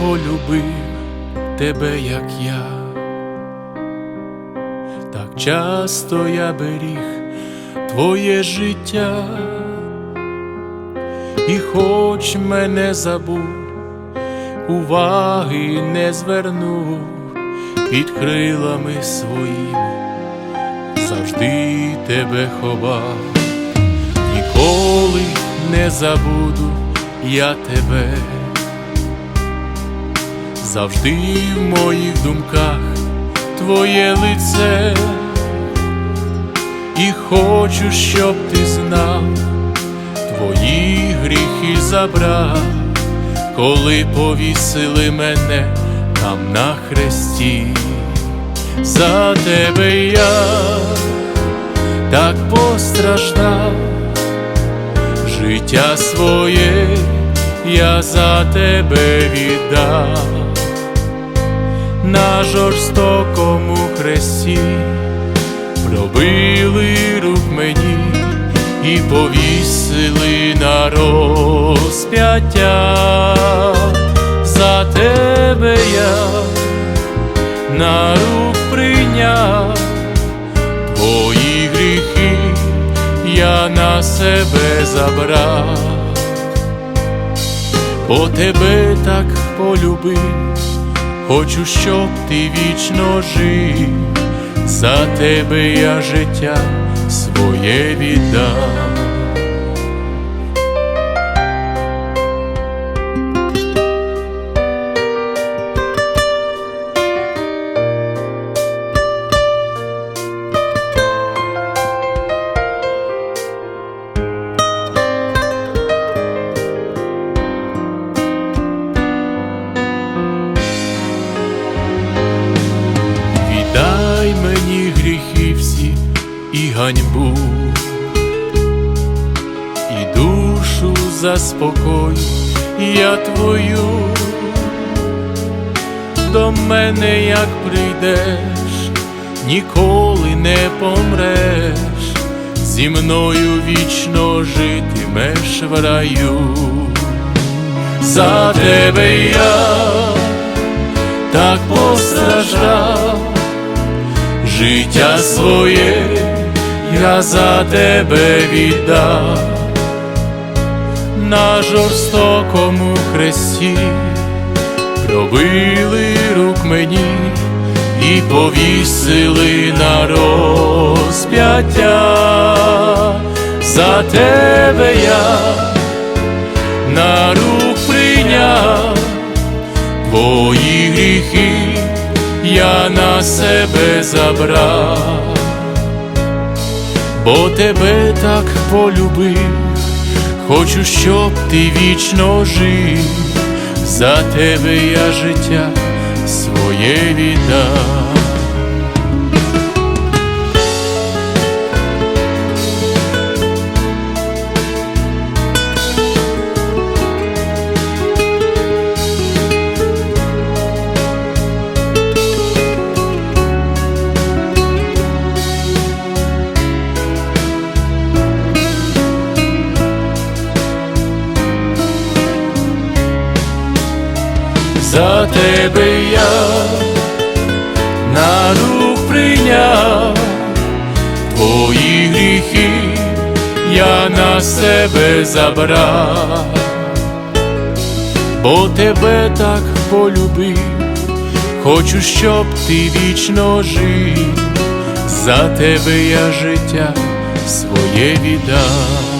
полюбив тебе, як я, так часто я беріг твоє життя, і хоч мене забув, уваги не звернув під крилами своїми, завжди тебе ховав, ніколи не забуду я тебе, завжди в моїх думках твоє лице, і хочу, щоб ти знав, твої гріхи забрав, коли повісили мене там на хресті, за тебе я так постраждав життя своє я за тебе віддав на жорстокому хресті, пробили рук мені і повісили на розп'яття. За тебе я на рук прийняв. Твої гріхи я на себе забрав, бо тебе так полюбив, хочу, щоб ти вічно жив, за тебе я життя своє віддав. Ганьбу, і душу заспокой, я твою, до мене як прийдеш, ніколи не помреш, зі мною вічно житимеш в раю, за тебе я так постраждав, життя своє я за тебе віддав, на жорстокому хресті пробили рук мені і повісили на розп'яття, за тебе я на рук прийняв. Твої гріхи я на себе забрав, бо тебе так полюбив, хочу, щоб ти вічно жив, за тебе я життя своє віддав. За тебе я на рук прийняв. Твої гріхи, я на себе забрав, бо тебе так полюбив, хочу, щоб ти вічно жив, за тебе я життя своє віддав.